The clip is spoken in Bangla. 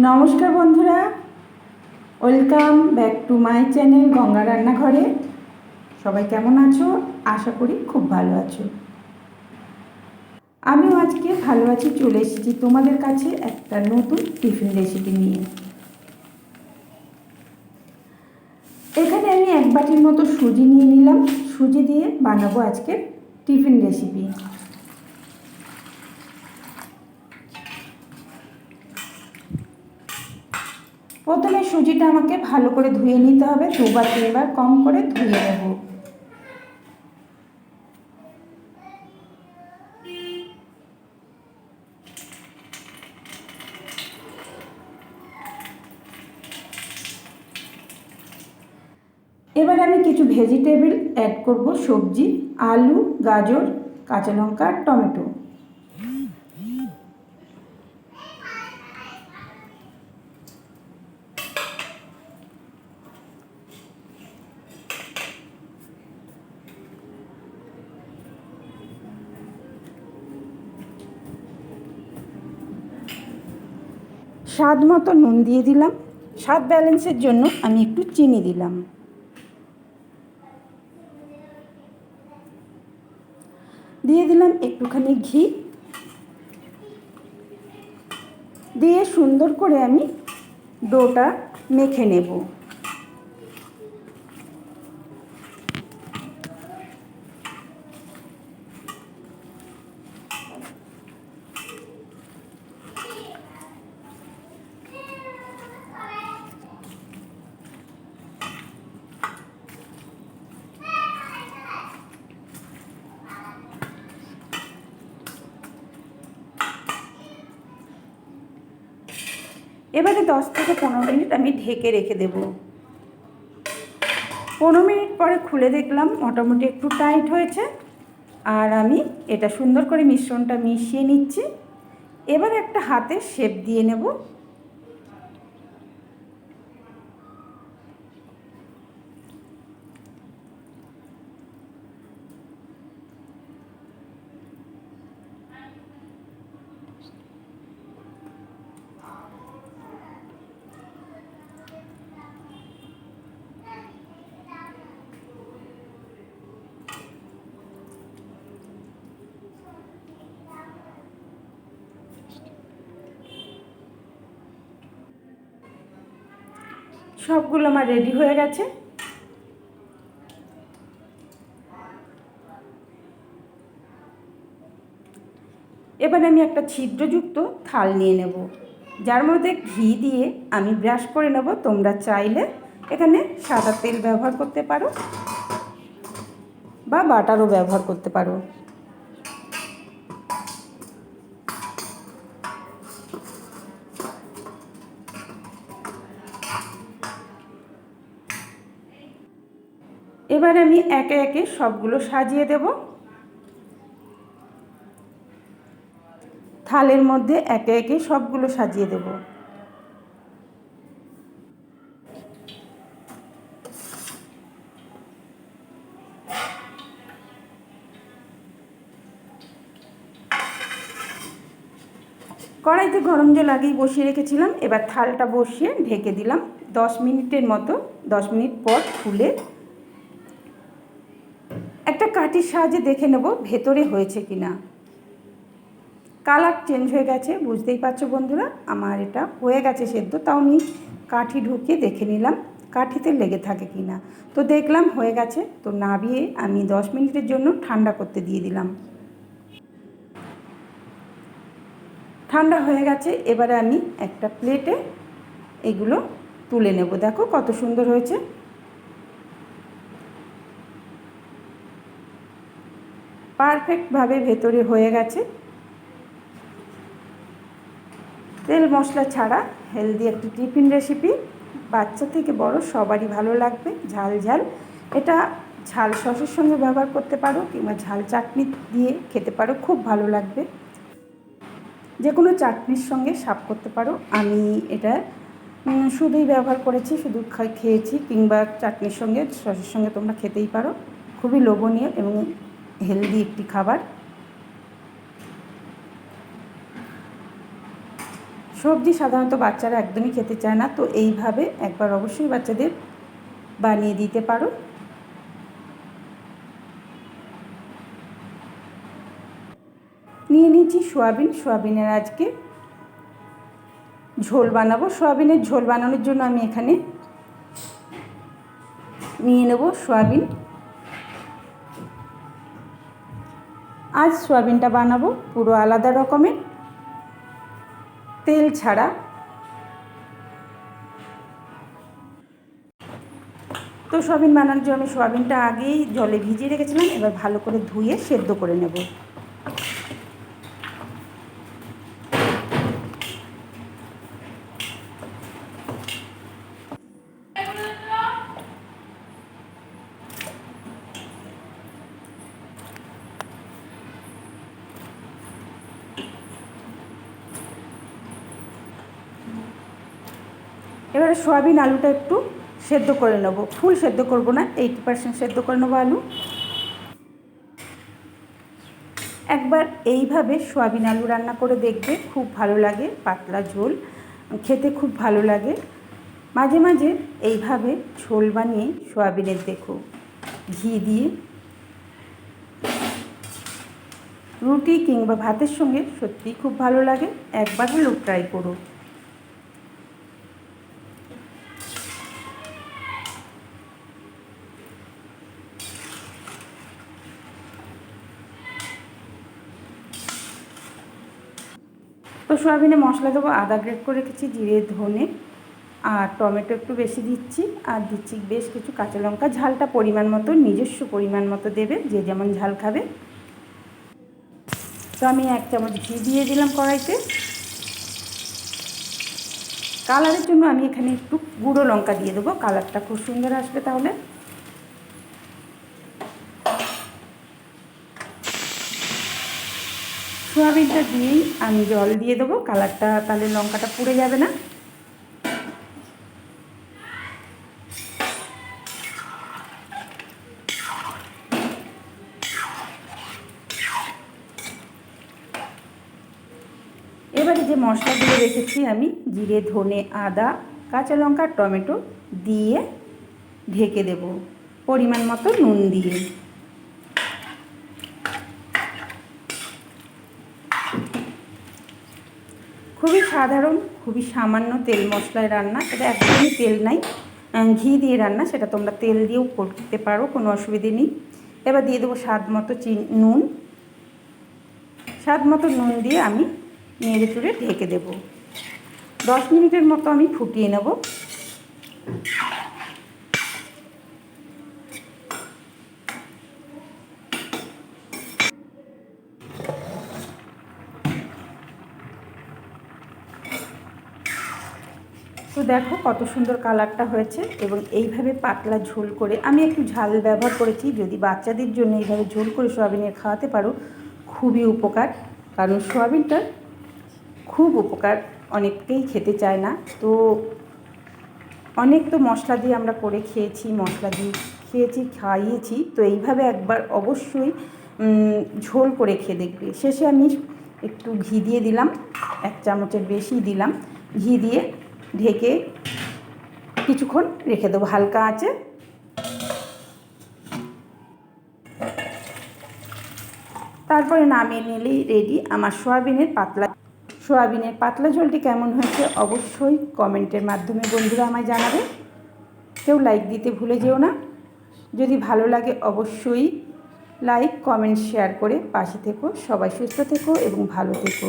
নমস্কার বন্ধুরা, welcome back to my channel Ganga রান্নাঘরে। সবাই কেমন আছো? আশা করি খুব ভালো আছো। আমিও আজকে ভালো আছি, চলে এসেছি তোমাদের কাছে একটা নতুন টিফিন রেসিপি নিয়ে। এখানে আমি এক বাটির মতো সুজি নিয়ে নিলাম। সুজি দিয়ে বানাবো আজকের টিফিন রেসিপি প্রথমে সুজিটা আমাকে ভালো করে ধুয়ে নিতে হবে, দুবার তিনবার কম করে ধুয়ে নেব। এবার আমি কিছু ভেজিটেবল অ্যাড করব, সবজি, আলু, গাজর, কাঁচা লঙ্কা, টমেটো। স্বাদ মতো নুন দিয়ে দিলাম। স্বাদ ব্যালেন্সের জন্য আমি একটু চিনি দিলাম। দিয়ে দিলাম একটুখানি ঘি। দিয়ে সুন্দর করে আমি ডোটা মেখে নেব। এবারে দশ থেকে পনেরো মিনিট আমি ঢেকে রেখে দেব। পনেরো মিনিট পরে খুলে দেখলাম মোটামুটি একটু টাইট হয়েছে। আর আমি এটা সুন্দর করে মিশ্রণটা মিশিয়ে নিচ্ছি। এবার একটা হাতে শেপ দিয়ে নেব। সবগুলো আমার রেডি হয়ে গেছে। এবার আমি একটা ছিদ্রযুক্ত থাল নিয়ে নেব। যার মধ্যে ঘি দিয়ে আমি ব্রাশ করে নেব। তোমরা চাইলে এখানে সাদা তেল ব্যবহার করতে পারো বা বাটারও ব্যবহার করতে পারো। এবার আমি একে একে সবগুলো সাজিয়ে দেব। থালের মধ্যে একে একে সবগুলো সাজিয়ে দেব। কড়াইতে গরম জল আগেই বসিয়ে রেখেছিলাম, এবার থালটা বসিয়ে ঢেকে দিলাম। দশ মিনিটের মতো, দশ মিনিট পর খুলে একটা কাঠির সাহায্যে দেখে নেব ভেতরে হয়েছে কি না কালার চেঞ্জ হয়ে গেছে, বুঝতেই পারছ বন্ধুরা? আমার এটা হয়ে গেছে সেদ্ধ, তাও আমি কাঠি ঢুকিয়ে দেখে নিলাম কাঠিতে লেগে থাকে কি না তো দেখলাম হয়ে গেছে, তো নাবিয়ে আমি দশ মিনিটের জন্য ঠান্ডা করতে দিয়ে দিলাম। ঠান্ডা হয়ে গেছে, এবারে আমি একটা প্লেটে এগুলো তুলে নেব। দেখো কত সুন্দর হয়েছে। পারফেক্টভাবে ভেতরে হয়ে গেছে। তেল মশলা ছাড়া হেলদি একটি টিফিন রেসিপি বাচ্চা থেকে বড় সবারই ভালো লাগবে, ঝাল ঝাল। এটা ঝাল সসের সঙ্গে ব্যবহার করতে পারো কিংবা ঝাল চাটনি দিয়ে খেতে পারো, খুব ভালো লাগবে। যে কোনো চাটনির সঙ্গে সাপ করতে পারো। আমি এটা শুধুই ব্যবহার করেছি, শুধু খেয়েছি কিংবা চাটনির সঙ্গে, সসের সঙ্গে তোমরা খেতেই পারো। খুবই লোভনীয় এবং হেলদি একটি খাবার। সবজি সাধারণত বাচ্চারা একদমই খেতে চায় না, তো এইভাবে একবার অবশ্যই বাচ্চাদের বানিয়ে দিতে পারো। নিয়ে নিচ্ছি সোয়াবিন। সোয়াবিনের আজকে ঝোল বানাবো। সোয়াবিনের ঝোল বানানোর জন্য আমি এখানে নিয়ে নেব সোয়াবিন। আজ সোয়াবিনটা বানাবো পুরো আলাদা রকমের। তেল ছাড়া। তো সোয়াবিন বানানোর জন্য আমি সোয়াবিনটা আগেই জলে ভিজিয়ে রেখেছিলাম, এবার ভালো করে ধুয়ে সেদ্ধ করে নেব। এবারে সয়াবিন আলুটা একটু সেদ্ধ করে নেব। ফুল সেদ্ধ করব না এইটি পার্সেন্ট সেদ্ধ করে নেব আলু। একবার এইভাবে সয়াবিন আলু রান্না করে দেখবে, খুব ভালো লাগে, পাতলা ঝোল, খেতে খুব ভালো লাগে। মাঝে মাঝে এইভাবে ঝোল বানিয়ে সয়াবিনের দেখো, ঘি দিয়ে। রুটি কিংবা ভাতের সঙ্গে সত্যিই খুব ভালো লাগে একবার হলেও ট্রাই করো। তো সোয়াবিনে মশলা দেবো, আদা গ্রেড করে রেখেছি, জিরে, ধনে আর টমেটো একটু বেশি দিচ্ছি আর দিচ্ছি বেশ কিছু কাঁচা লঙ্কা। ঝালটা পরিমাণ মতো, নিজস্ব পরিমাণ মতো দেবে, যে যেমন ঝাল খাবে। তো আমি এক চামচ ঘি দিয়ে দিলাম কড়াইতে। কালারের জন্য আমি এখানে একটু গুঁড়ো লঙ্কা দিয়ে দেবো। কালারটা খুব সুন্দর আসবে তাহলে। সোয়াবিনটা দিয়েই আমি জল দিয়ে দেবো। কালারটা তাহলে লঙ্কাটা পুড়ে যাবে না। এবারে যে মশলাগুলো রেখেছি আমি, জিরে, ধনে, আদা, কাঁচা লঙ্কা, টমেটো দিয়ে ঢেকে দেব। পরিমাণ মতো নুন দিয়ে। খুবই সাধারণ, খুবই সামান্য তেল মশলায় রান্না। এটা একদমই তেল নাই। ঘি দিয়ে রান্না, সেটা তোমরা তেল দিয়েও করতে পারো, কোনো অসুবিধে নেই। এবার দিয়ে দেবো স্বাদ মতো চিন, নুন। স্বাদ মতো নুন দিয়ে আমি নেড়ে চুড়ে ঢেকে দেবো। দশ মিনিটের মতো আমি ফুটিয়ে নেব। দেখো কত সুন্দর কালারটা হয়েছে এবং এইভাবে পাতলা ঝোল করে আমি একটু ঝাল ব্যবহার করেছি। যদি বাচ্চাদের জন্য এইভাবে ঝোল করে সোয়াবিনের খাওয়াতে পারো, খুবই উপকার। কারণ সোয়াবিনটা খুব উপকার, অনেককেই খেতে চায় না। তো অনেক তো মশলা দিয়ে আমরা করে খেয়েছি, মশলা দিয়ে খেয়েছি, খাইয়েছি। তো এইভাবে একবার অবশ্যই ঝোল করে খেয়ে দেখবে। শেষে আমি একটু ঘি দিয়ে দিলাম, এক চামচের বেশি দিলাম। ঘি দিয়ে ঢেকে কিছুক্ষণ রেখে দেবো, হালকা আছে তারপরে নামিয়ে নিলেই রেডি আমার সোয়াবিনের পাতলা। সোয়াবিনের পাতলা ঝোলটি কেমন হয়েছে অবশ্যই কমেন্টের মাধ্যমে বন্ধুরা আমায় জানাবে। কেউ লাইক দিতে ভুলে যেও না। যদি ভালো লাগে অবশ্যই লাইক কমেন্ট শেয়ার করে পাশে থেকো। সবাই সুস্থ থেকো এবং ভালো থেকো।